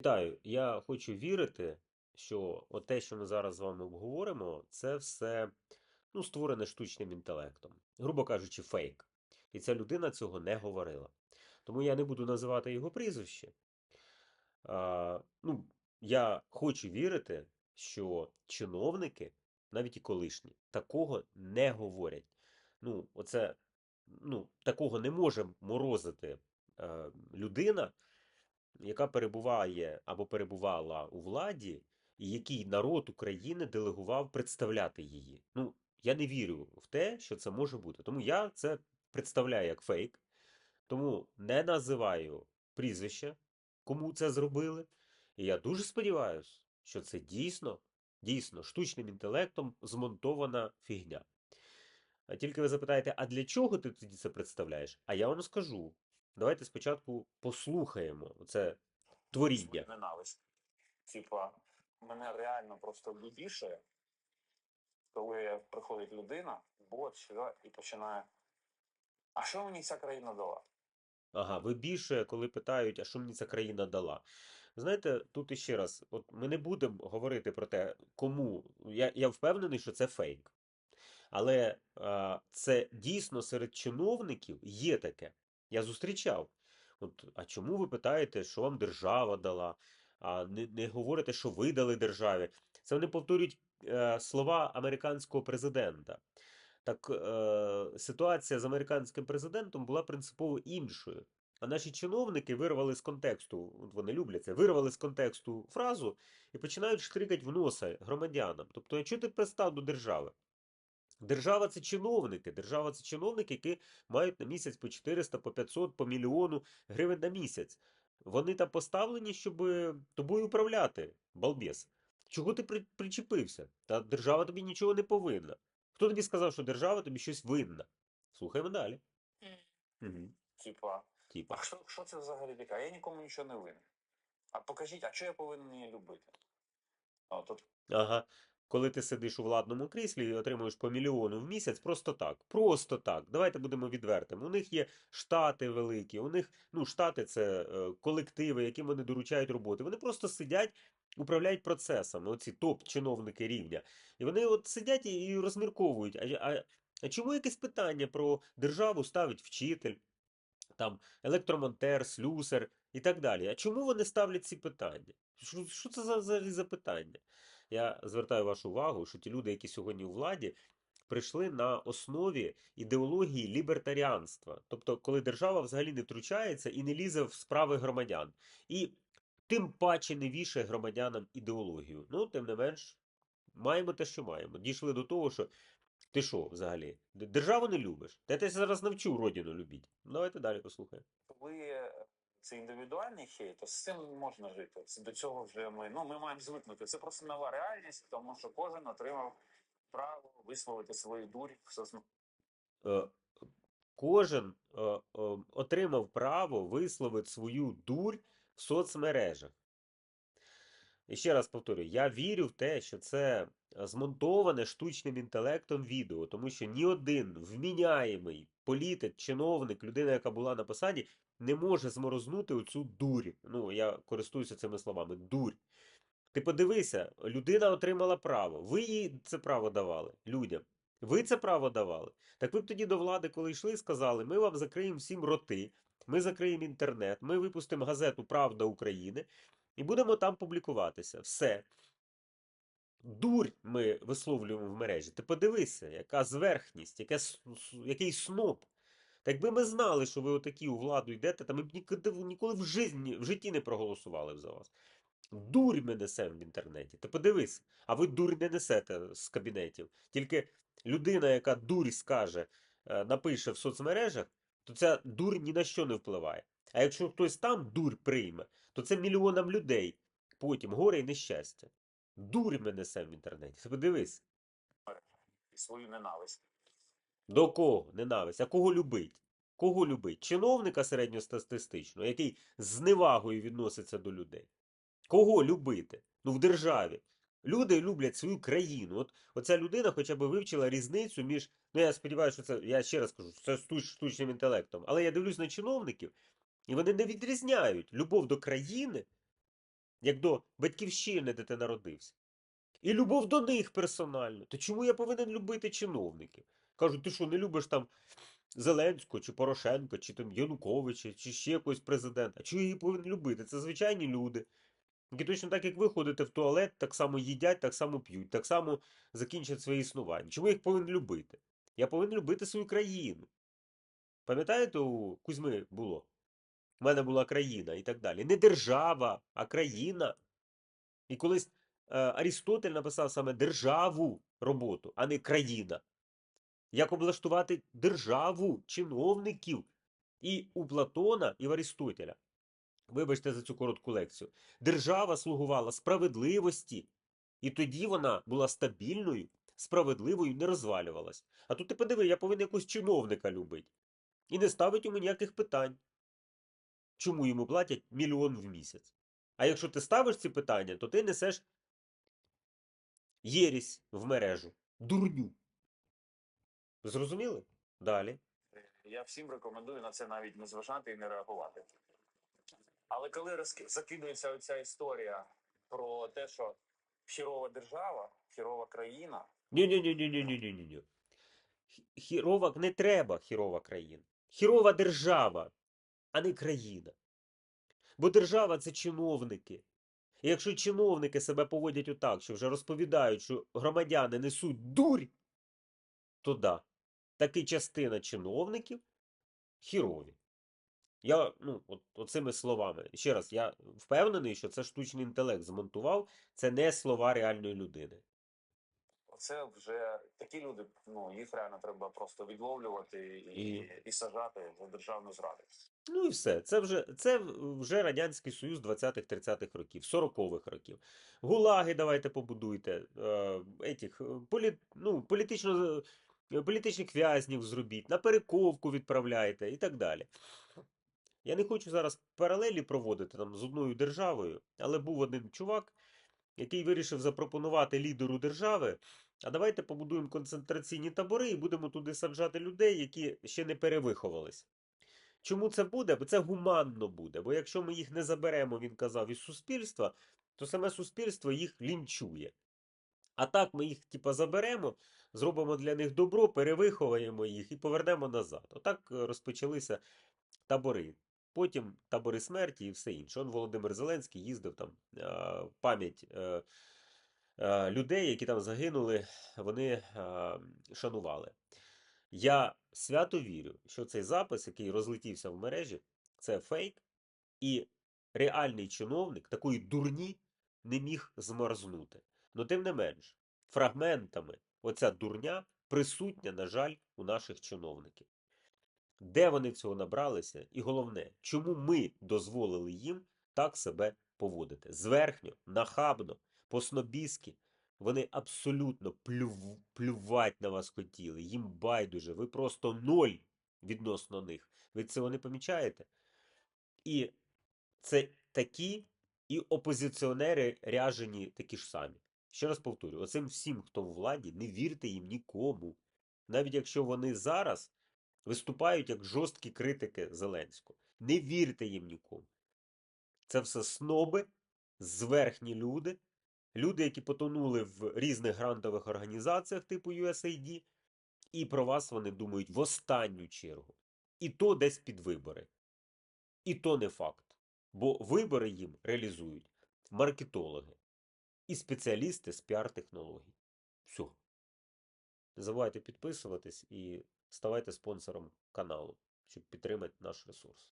Вітаю, я хочу вірити, що от те, що ми зараз з вами обговоримо, це все ну, створене штучним інтелектом. Грубо кажучи, фейк. І ця людина цього не говорила. Тому я не буду називати його прізвище. А, ну, я хочу вірити, що чиновники, навіть і колишні, такого не говорять. Ну, оце, ну, такого не може морозити е, людина, яка перебуває або перебувала у владі, і який народ України делегував представляти її. Ну, я не вірю в те, що це може бути. Тому я це представляю як фейк. Тому не називаю прізвища, кому це зробили. І я дуже сподіваюся, що це дійсно, дійсно штучним інтелектом змонтована фігня. А тільки ви запитаєте, а для чого ти тоді це представляєш? А я вам скажу. Давайте спочатку послухаємо це творіння. ненависть. Типа, мене реально просто більше, коли приходить людина, бот сюди і починає. А що мені ця країна дала? Ага, ви більше, коли питають, а що мені ця країна дала. Знаєте, тут іще раз, от ми не будемо говорити про те, кому. Я, я впевнений, що це фейк. Але а, це дійсно серед чиновників є таке. Я зустрічав. От, а чому ви питаєте, що вам держава дала? А не, не говорите, що ви дали державі. Це вони повторюють е, слова американського президента. Так е, ситуація з американським президентом була принципово іншою. А наші чиновники вирвали з контексту, вони люблять це, вирвали з контексту фразу і починають штрикати в носа громадянам. Тобто, якщо ти пристав до держави, Держава це чиновники. Держава це чиновники, які мають на місяць по 400, по 500, по мільйону гривень на місяць. Вони там поставлені, щоб тобою управляти, балбес. Чого ти при- причепився? Та держава тобі нічого не повинна. Хто тобі сказав, що держава тобі щось винна? Слухаємо далі. Угу. Типа, Типа. а що, що це взагалі таке? Я нікому нічого не винен. А покажіть, а що я повинен її любити? О, тут Ага. Коли ти сидиш у владному кріслі і отримуєш по мільйону в місяць, просто так. Просто так. Давайте будемо відвертими. У них є штати великі, у них, ну, штати це е, колективи, яким вони доручають роботи. Вони просто сидять, управляють процесами, оці топ-чиновники рівня. І вони от сидять і, розмірковують. А, а, а чому якесь питання про державу ставить вчитель, там електромонтер, слюсар і так далі? А чому вони ставлять ці питання? Що, що це за, взагалі за питання? Я звертаю вашу увагу, що ті люди, які сьогодні у владі, прийшли на основі ідеології лібертаріанства. Тобто, коли держава взагалі не втручається і не лізе в справи громадян. І тим паче не вішає громадянам ідеологію. Ну, тим не менш, маємо те, що маємо. Дійшли до того, що ти що взагалі? Державу не любиш? Та я тебе зараз навчу родину любіть. Давайте далі послухаємо. коли це індивідуальний хейт, то з цим можна жити. До цього вже ми, ну, ми маємо звикнути. Це просто нова реальність, тому що кожен отримав право висловити свою дурь в соцмережах. Е, Кожен е, е, отримав право висловити свою дурь в соцмережах. І ще раз повторюю, я вірю в те, що це змонтоване штучним інтелектом відео, тому що ні один вміняємий політик, чиновник, людина, яка була на посаді, не може зморознути оцю дурь. Ну, я користуюся цими словами дурь. Ти подивися, людина отримала право. Ви їй це право давали людям. Ви це право давали. Так ви б тоді до влади, коли йшли, сказали: ми вам закриємо всім роти, ми закриємо інтернет, ми випустимо газету Правда України і будемо там публікуватися. Все. Дурь ми висловлюємо в мережі. Ти подивися, яка зверхність, яке, який сноб. Так якби ми знали, що ви отакі у владу йдете, то ми б ніколи, в, житті, в житті не проголосували б за вас. Дурь ми несемо в інтернеті. Ти подивись, а ви дурь не несете з кабінетів. Тільки людина, яка дурь скаже, е, напише в соцмережах, то ця дурь ні на що не впливає. А якщо хтось там дурь прийме, то це мільйонам людей потім горе і нещастя. Дурь ми несемо в інтернеті. Подивись. свою ненависть. До кого ненависть? А кого любить? Кого любить? Чиновника середньостатистичного, який з зневагою відноситься до людей. Кого любити? Ну, в державі. Люди люблять свою країну. От оця людина хоча б вивчила різницю між. Ну, я сподіваюся, що це, я ще раз кажу, це штуч- штучним інтелектом. Але я дивлюсь на чиновників, і вони не відрізняють любов до країни як до батьківщини, де ти народився. І любов до них персонально. То чому я повинен любити чиновників? Кажуть, ти що, не любиш там Зеленського, чи Порошенка, чи там Януковича, чи ще якогось президента? Чого її повинен любити? Це звичайні люди. Які точно так, як ви ходите в туалет, так само їдять, так само п'ють, так само закінчать своє існування. Чому їх повинен любити? Я повинен любити свою країну. Пам'ятаєте, у Кузьми було? У мене була країна і так далі. Не держава, а країна. І колись е, Арістотель написав саме державу роботу, а не країна. Як облаштувати державу чиновників. І у Платона, і в Арістотеля. Вибачте за цю коротку лекцію. Держава слугувала справедливості, і тоді вона була стабільною, справедливою, не розвалювалась. А тут ти подиви, я повинен якогось чиновника любити. І не ставить йому ніяких питань. Чому йому платять мільйон в місяць? А якщо ти ставиш ці питання, то ти несеш єрість в мережу, дурню. Зрозуміли? Далі. Я всім рекомендую на це навіть не зважати і не реагувати. Але коли розки- закидується оця історія про те, що хірова держава, хірова країна, Ні-ні-ні-ні-ні-ні-ні. Хірова не треба хірова країна. Хірова держава, а не країна. Бо держава це чиновники. І якщо чиновники себе поводять отак, що вже розповідають, що громадяни несуть дурь, то да, таки частина чиновників хірові. Я, ну, от, оцими словами. Ще раз, я впевнений, що це штучний інтелект змонтував, це не слова реальної людини. це вже такі люди, ну їх реально треба просто відловлювати і, І- і сажати за державну зраду. Ну і все. Це вже, це вже Радянський Союз 20-30-х років, 40-х років. Гулаги давайте побудуйте. Е, етіх, полі, ну, політично, політичних в'язнів зробіть, на перековку відправляйте і так далі. Я не хочу зараз паралелі проводити там з одною державою, але був один чувак, який вирішив запропонувати лідеру держави. А давайте побудуємо концентраційні табори і будемо туди саджати людей, які ще не перевиховались. Чому це буде? Бо це гуманно буде. Бо якщо ми їх не заберемо, він казав, із суспільства, то саме суспільство їх лінчує. А так ми їх типа заберемо, зробимо для них добро, перевиховуємо їх і повернемо назад. Отак е, розпочалися табори. Потім табори смерті і все інше. Он Володимир Зеленський їздив там е, пам'ять е, людей, які там загинули, вони шанували. Я свято вірю, що цей запис, який розлетівся в мережі, це фейк, і реальний чиновник такої дурні не міг змарзнути. Но тим не менш, фрагментами оця дурня присутня, на жаль, у наших чиновників. Де вони цього набралися? І головне, чому ми дозволили їм так себе поводити? Зверхньо, нахабно, по-снобіськи. Вони абсолютно плюв, плювать на вас хотіли. Їм байдуже. Ви просто ноль відносно них. Ви цього не помічаєте? І це такі і опозиціонери ряжені такі ж самі. Ще раз повторю: оцим всім, хто в владі, не вірте їм нікому. Навіть якщо вони зараз виступають як жорсткі критики Зеленського. Не вірте їм нікому. Це все сноби, зверхні люди, люди, які потонули в різних грантових організаціях типу USAID, і про вас вони думають в останню чергу. І то десь під вибори. І то не факт. Бо вибори їм реалізують маркетологи і спеціалісти з піар-технологій. Все. Не забувайте підписуватись і ставайте спонсором каналу, щоб підтримати наш ресурс.